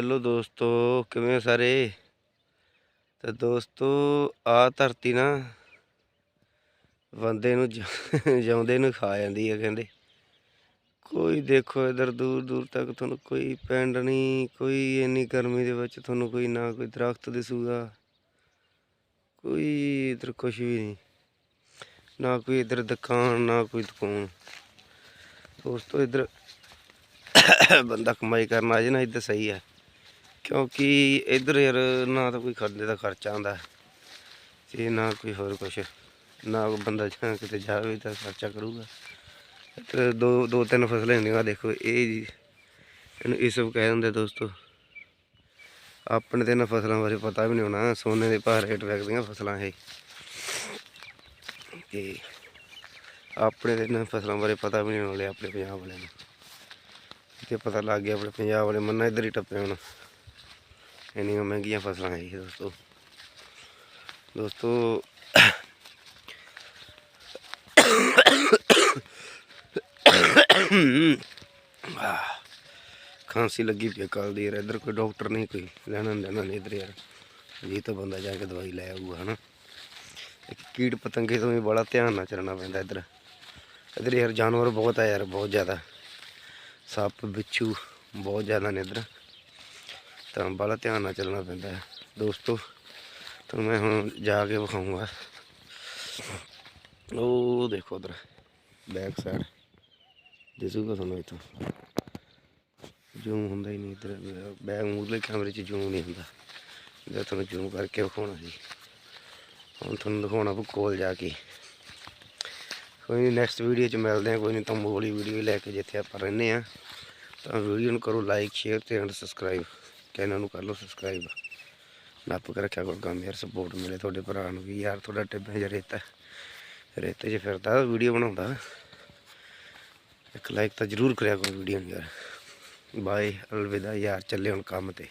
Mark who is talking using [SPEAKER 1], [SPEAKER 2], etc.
[SPEAKER 1] Hello ਦੋਸਤੋ, ਕਿਵੇਂ ਹੋ ਸਾਰੇ? ਤਾਂ ਦੋਸਤੋ, ਆ ਧਰਤੀ ਨਾ ਬੰਦੇ ਨੂੰ ਜ- ਜਿਉਂਦੇ ਨੂੰ ਖਾ ਜਾਂਦੀ ਹੈ ਕਹਿੰਦੇ। ਕੋਈ ਦੇਖੋ ਇਧਰ ਦੂਰ ਦੂਰ ਤੱਕ ਤੁਹਾਨੂੰ ਕੋਈ ਪਿੰਡ ਨਹੀਂ, ਕੋਈ ਇੰਨੀ ਗਰਮੀ ਦੇ ਵਿੱਚ ਤੁਹਾਨੂੰ ਕੋਈ ਨਾ ਕੋਈ ਦਰਖਤ ਦਿਸੂਗਾ। ਕੋਈ ਇਧਰ ਕੁਝ ਵੀ ਨਹੀਂ। ਨਾ ਕੋਈ ਇਧਰ ਦੁਕਾਨ, ਨਾ ਕੋਈ ਦੁਕਾਨ। ਦੋਸਤੋ ਇਧਰ ਬੰਦਾ ਕਮਾਈ ਕਰਨ ਆ ਜੇ ਨਾ, ਇੱਧਰ ਸਹੀ ਹੈ ਕਿਉਂਕਿ ਇੱਧਰ ਯਾਰ ਨਾ ਤਾਂ ਕੋਈ ਖਰਚੇ ਦਾ ਖਰਚਾ ਆਉਂਦਾ ਤੇ ਨਾ ਕੋਈ ਹੋਰ ਕੁਛ। ਨਾ ਕੋਈ ਬੰਦਾ ਜਾਂ ਕਿਤੇ ਜਾਵੇ ਤਾਂ ਖਰਚਾ ਕਰੂਗਾ। ਇੱਧਰ ਦੋ ਦੋ, ਤਿੰਨ ਫਸਲਾਂ ਹੁੰਦੀਆਂ, ਆਹ ਦੇਖੋ, ਇਹ ਜੀ। ਇਹਨੂੰ ਇਹ ਸਭ ਕਹਿ ਦਿੰਦੇ ਦੋਸਤੋ। ਆਪਣੇ ਤੇ ਇਹਨਾਂ ਫਸਲਾਂ ਬਾਰੇ ਪਤਾ ਵੀ ਨਹੀਂ ਹੋਣਾ। ਸੋਨੇ ਦੇ ਭਾਅ ਰੇਟ ਵਿਕਦੀਆਂ ਫਸਲਾਂ ਇਹ। ਤੇ ਆਪਣੇ ਤੇ ਇਹਨਾਂ ਫਸਲਾਂ ਬਾਰੇ ਪਤਾ ਵੀ ਨਹੀਂ ਹੋਣਾ ਆਪਣੇ ਪੰਜਾਬ ਵਾਲਿਆਂ ਨੂੰ। ਤੇ ਪਤਾ ਲੱਗ ਗਿਆ, ਆਪਣੇ ਪੰਜਾਬ ਵਾਲੇ ਮੰਨਾ ਇੱਧਰ ਹੀ ਟੱਪੇ ਹੁਣ। ਇੰਨੀਆਂ ਮਹਿੰਗੀਆਂ ਫਸਲਾਂ ਹੈ ਜੀ ਦੋਸਤੋ ਦੋਸਤੋ ਖਾਂਸੀ ਲੱਗੀ ਪਈ ਕੱਲ ਦੀ ਯਾਰ ਇੱਧਰ ਕੋਈ ਡਾਕਟਰ ਨਹੀਂ ਕੋਈ ਲੈਣਾ ਦੇਣਾ ਨਹੀਂ ਇੱਧਰ ਯਾਰ ਜੀ ਤਾਂ ਬੰਦਾ ਜਾ ਕੇ ਦਵਾਈ ਲੈ ਆਊਗਾ ਹਨਾ ਇੱਕ ਕੀੜ ਪਤੰਗੇ ਤੋਂ ਵੀ ਬੜਾ ਧਿਆਨ ਨਾਲ ਚੱਲਣਾ ਪੈਂਦਾ ਇੱਧਰ ਇੱਧਰ ਯਾਰ ਜਾਨਵਰ ਬਹੁਤ ਆ ਯਾਰ ਬਹੁਤ ਜ਼ਿਆਦਾ ਸੱਪ ਬਿੱਛੂ ਬਹੁਤ ਜ਼ਿਆਦਾ ਨੇ ਇੱਧਰ ਤਾਂ ਬੜਾ ਧਿਆਨ ਨਾਲ ਚੱਲਣਾ ਪੈਂਦਾ ਹੈ। ਦੋਸਤੋ, ਤੁਹਾਨੂੰ ਮੈਂ ਹੁਣ ਜਾ ਕੇ ਵਿਖਾਊਂਗਾ। ਉਹ ਦੇਖੋ ਉਧਰ ਬੈਕ ਸਾਈਡ ਦਿਸੂਗਾ ਤੁਹਾਨੂੰ ਇੱਥੋਂ? ਜ਼ੂਮ ਹੁੰਦਾ ਹੀ ਨਹੀਂ ਇੱਧਰ। ਬੈਕ ਮੂਰਲੇ ਕੈਮਰੇ 'ਚ ਜ਼ੂਮ ਨਹੀਂ ਹੁੰਦਾ। ਜੇ ਤੁਹਾਨੂੰ ਜ਼ੂਮ ਕਰਕੇ ਵਿਖਾਉਣਾ ਸੀ ਹੁਣ ਤੁਹਾਨੂੰ ਦਿਖਾਉਣਾ ਪਊ ਕੋਲ ਜਾ ਕੇ। ਕੋਈ ਨਹੀਂ ਨੈਕਸਟ ਵੀਡੀਓ 'ਚ ਮਿਲਦੇ ਹਾਂ। ਕੋਈ ਨਹੀਂ ਤੰਬੂ ਵਾਲੀ ਵੀਡੀਓ ਲੈ ਕੇ ਜਿੱਥੇ ਆਪਾਂ ਰਹਿੰਦੇ ਆ ਤਾਂ ਵੀਡੀਓ ਨੂੰ ਕਰੋ ਲਾਈਕ ਸ਼ੇਅਰ ਤੇ ਐਂਡ ਸਬਸਕ੍ਰਾਈਬ ਚੈਨਲ ਨੂੰ ਕਰ ਲਓ ਸਬਸਕ੍ਰਾਈਬ ਨੱਪ ਕੇ ਰੱਖਿਆ ਕਰੋ ਕੰਮ ਯਾਰ ਸਪੋਰਟ ਮਿਲੇ ਤੁਹਾਡੇ ਭਰਾ ਨੂੰ ਵੀ। ਯਾਰ ਤੁਹਾਡਾ ਟਿੱਬੇ ਜਿਹਾ ਰੇਤਾ ਰੇਤੇ 'ਚ ਫਿਰਦਾ, ਵੀਡੀਓ ਬਣਾਉਂਦਾ। ਇੱਕ ਲਾਈਕ ਤਾਂ ਜ਼ਰੂਰ ਕਰਿਆ ਕਰੋ ਵੀਡੀਓ ਨੂੰ ਯਾਰ। ਬਾਏ, ਅਲਵਿਦਾ ਯਾਰ, ਚੱਲੇ ਹੁਣ ਕੰਮ ਤੇ।